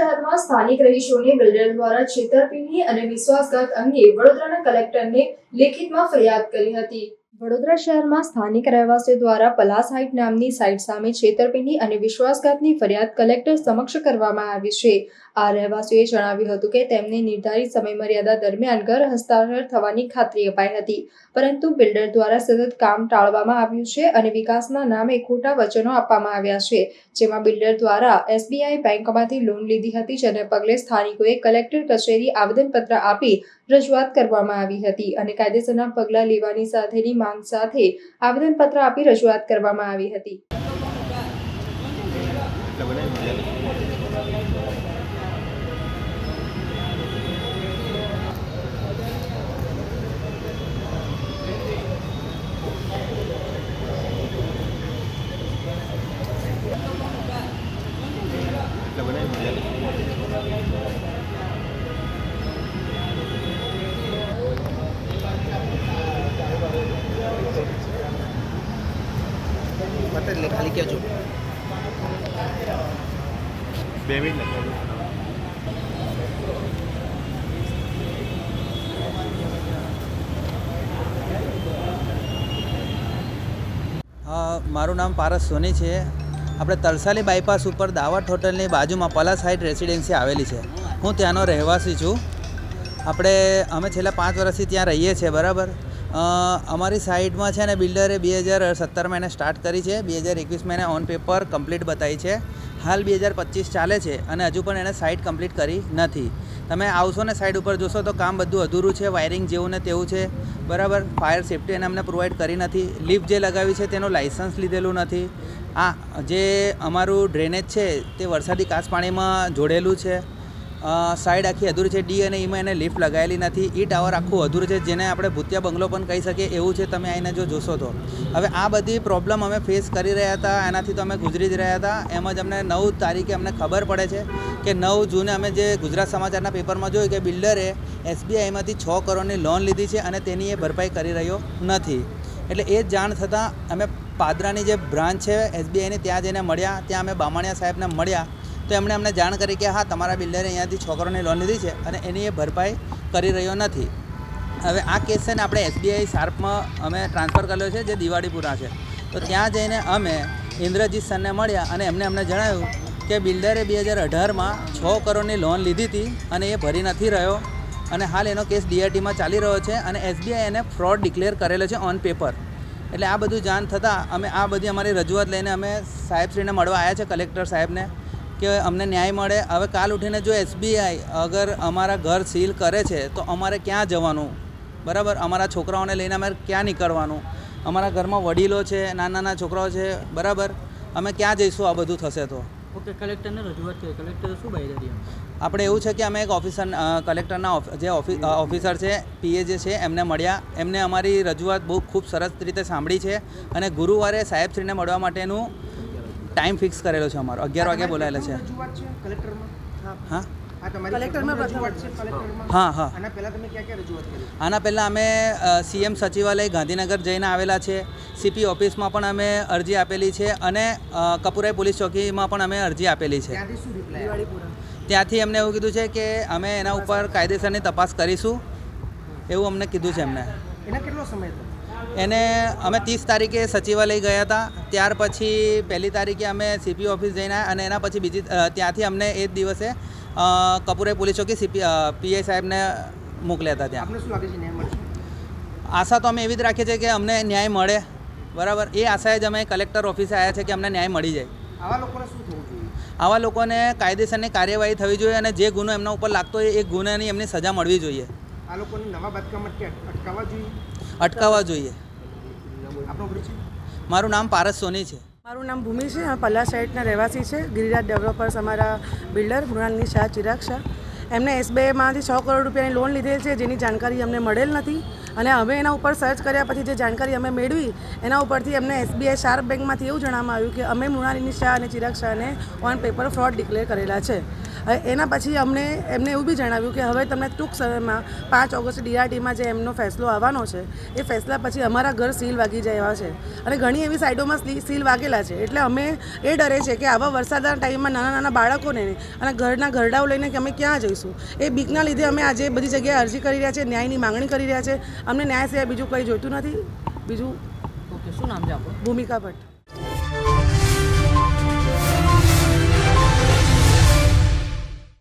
શહેરમાં સ્થાનિક રહીશોને બિલ્ડર દ્વારા છેતરપિંડી અને વિશ્વાસઘાત અંગે વડોદરાના કલેક્ટરને લેખિતમાં ફરિયાદ કરી હતી. વડોદરા શહેરમાં સ્થાનિક રહેવાસીઓ દ્વારા પલાસ હાઇટ નામની સાઇટ સામે છેતરપિંડી અને વિશ્વાસઘાતની ફરિયાદ કલેક્ટર સમક્ષ કરવામાં આવી છે. આ રહેવાસીઓએ જણાવ્યું હતું કે તેમને નિર્ધારિત સમયમર્યાદા દરમિયાન ઘર હસ્તાક્ષર થવાની ખાતરી અપાઈ હતી, પરંતુ બિલ્ડર દ્વારા સતત કામ ટાળવામાં આવ્યું છે અને વિકાસના નામે ખોટા વચનો આપવામાં આવ્યા છે, જેમાં બિલ્ડર દ્વારા એસબીઆઈ બેંકમાંથી લોન લીધી હતી, જેને પગલે સ્થાનિકોએ કલેક્ટર કચેરી આવેદનપત્ર આપી રજૂઆત કરવામાં આવી હતી અને કાયદેસરના પગલાં લેવાની સાથેની માંગ સાથે આવેદનપત્ર આપી રજૂઆત કરવામાં આવી હતી. એટલે ખાલી કહેજો. બે મિનિટ હા મારું નામ પારસ સોની છે. આપણે તલસાલી બાયપાસ ઉપર દાવત હોટલની બાજુમાં પલાસ હાઇટ રેસિડેન્સી આવેલી છે. હું ત્યાંનો રહેવાસી છું. આપણે અમે છેલ્લા પાંચ વર્ષથી ત્યાં રહીએ છીએ બરાબર? અમારી સાઇટમાં છે ને બિલ્ડરે બે હજાર સત્તરમાં એને સ્ટાર્ટ કરી છે. બે હજાર એકવીસમાં એને ઓન પેપર કમ્પ્લીટ બતાવી છે. હાલ બે હજાર પચીસ ચાલે છે અને હજુ પણ એને સાઇટ કમ્પ્લીટ કરી નથી. તમે આવશો ને સાઇડ ઉપર જોશો તો કામ બધું અધૂરું છે, વાયરિંગ જેવું ને તેવું છે. બરાબર, ફાયર સેફ્ટી એને અમને પ્રોવાઈડ કરી નથી. લિફ્ટ જે લગાવી છે તેનું લાઇસન્સ લીધેલું નથી. આ જે અમારું ડ્રેનેજ છે તે વરસાદી કાચ પાણીમાં જોડેલું છે. સાઈડ આખી અધૂરી છે. ડી અને ઈમાં એને લિફ્ટ લગાવેલી નથી. ઈ ટાવર આખું અધૂરું છે, જેને આપણે ભૂતિયા બંગલો પણ કહી શકીએ. એવું છે, તમે આઈને જો જોશો તો. હવે આ બધી પ્રોબ્લેમ અમે ફેસ કરી રહ્યા હતા. એનાથી તો અમે ગુજરી જ રહ્યા હતા. એમ જ અમને નવ તારીખે અમને ખબર પડે છે કે નવ જૂને અમે જે ગુજરાત સમાચારના પેપરમાં જોયું કે બિલ્ડરે એસબીઆઈમાંથી છ કરોડની લોન લીધી છે અને તેની એ ભરપાઈ કરી રહ્યો નથી. એટલે એ જાણ થતાં અમે પાદરાની જે બ્રાન્ચ છે એસબીઆઈની ત્યાં જઈને મળ્યા. ત્યાં અમે બામણિયા સાહેબને મળ્યા. તો એમણે અમને જાણ કરી કે હા, તમારા બિલ્ડરે અહીંયાથી છોકરોને લોન લીધી છે અને એની એ ભરપાઈ કરી રહ્યો નથી. હવે આ કેસ છે ને આપણે એસબીઆઈ શાર્પમાં અમે ટ્રાન્સફર કર્યો છે, જે દિવાળીપુરા છે. તો ત્યાં જઈને અમે ઇન્દ્રજીત સરને મળ્યા અને એમને અમને જણાવ્યું કે બિલ્ડરે બે હજાર અઢારમાં છ કરોડની લોન લીધી હતી અને એ ભરી નથી રહ્યો. અને હાલ એનો કેસ ડીઆરટીમાં ચાલી રહ્યો છે અને એસબીઆઈ એને ફ્રોડ ડિક્લેર કરેલો છે ઓન પેપર એટલે આ બધું જાણ થતાં અમે આ બધી અમારી રજૂઆત લઈને અમે સાહેબશ્રીને મળવા આવ્યા છે કલેક્ટર સાહેબને. કે અમને ન્યાય મળે. હવે કાલ ઉઠીને જો એસબીઆઈ અગર અમારા ઘર સીલ કરે છે તો અમારે ક્યાં જવાનું? બરાબર? અમારા છોકરાઓને લઈને અમારે ક્યાં નીકળવાનું? અમારા ઘરમાં વડીલો છે નાના નાના છોકરાઓ છે બરાબર? અમે ક્યાં જઈશું? આ બધું થશે તો. ઓકે કલેક્ટરને રજૂઆત કરી. કલેક્ટર શું બાહેધરી આપણે એવું છે કે અમે એક ઓફિસર કલેક્ટરના ઓફ- જે ઓફિ ઓફિસર છે પીએ જે છે એમને મળ્યા. એમને અમારી રજૂઆત બહુ ખૂબ સરસ રીતે સાંભળી છે. અને ગુરુવારે સાહેબશ્રીને મળવા માટેનું ટાઈમ ફિક્સ કરેલો છે અમારો. અગિયાર વાગે બોલાયેલા છે. હા. હા. હા આના પહેલા તમે ક્યાં ક્યાં રજૂઆત કરી? આના પહેલાં અમે સીએમ સચિવાલય ગાંધીનગર જઈને આવેલા છે. સીપી ઓફિસમાં પણ અમે અરજી આપેલી છે અને કપુરાઈ પોલીસ ચોકીમાં પણ અમે અરજી આપેલી છે. ત્યાંથી એમને એવું કીધું છે કે અમે એના ઉપર કાયદેસરની તપાસ કરીશું. એવું અમને કીધું છે એમને. એના કેટલો સમય એને અમે ત્રીસ તારીખે સચિવાલય ગયા હતા. ત્યાર પછી પહેલી તારીખે અમે સીપી ઓફિસ જઈને અને એના પછી બીજી ત્યાંથી અમને એ જ દિવસે કપૂરે પોલીસ ચોકી સીપી પીઆઈ સાહેબને મોકલ્યા હતા ત્યાં. આશા તો અમે એવી જ રાખીએ છીએ કે અમને ન્યાય મળે. બરાબર? એ આશાએ જ અમે કલેક્ટર ઓફિસે આવ્યા છે કે અમને ન્યાય મળી જાય. આવા લોકોને શું થવું જોઈએ? આવા લોકોને કાયદેસરની કાર્યવાહી થવી જોઈએ અને જે ગુનો એમના ઉપર લાગતો હોય એ ગુનાની એમની સજા મળવી જોઈએ. આ લોકોને નવા બાંધકામ અટકાવવા જોઈએ? અટકાવવા જોઈએ. મારું નામ પારસ સોની છે. મારું નામ ભૂમિ છે. પલ્લા સાઇટના રહેવાસી છે. ગિરિરાજ ડેવલપર્સ અમારા બિલ્ડર મૃણાલની શાહ ચિરાગ શાહ. એમને એસબીઆઈમાંથી છ કરોડ રૂપિયાની લોન લીધેલ છે જેની જાણકારી અમને મળેલ નથી. અને અમે એના ઉપર સર્ચ કર્યા પછી જે જાણકારી અમે મેળવી એના ઉપરથી અમને એસબીઆઈ શાર્પ બેંકમાંથી એવું જણાવવામાં આવ્યું કે અમે મૃણાલિની શાહ અને ચિરાગ શાહને ઓન પેપર ફ્રોડ ડિક્લેર કરેલા છે. હવે એના પછી અમને એમને એવું બી જણાવ્યું કે હવે તમને ટૂંક સમયમાં પાંચ ઓગસ્ટ ડીઆરટીમાં જે એમનો ફેસલો આવવાનો છે એ ફેસલા પછી અમારા ઘર સીલ વાગી જાય એવા છે. અને ઘણી એવી સાઈડોમાં સ્લી- સીલ વાગેલા છે. એટલે અમે એ ડરે છે કે આવા વરસાદના ટાઈમમાં નાના નાના બાળકોને અને ઘરના ઘરડાઓ લઈને કે અમે ક્યાં જઈશું? એ બીકના લીધે અમે આજે બધી જગ્યાએ અરજી કરી રહ્યા છે ન્યાયની માંગણી કરી રહ્યા છે. અમને ન્યાય સિવાય બીજું કંઈ જોઈતું નથી. બીજું ઓકે શું નામ છે આપણું? ભૂમિકા ભટ્ટ.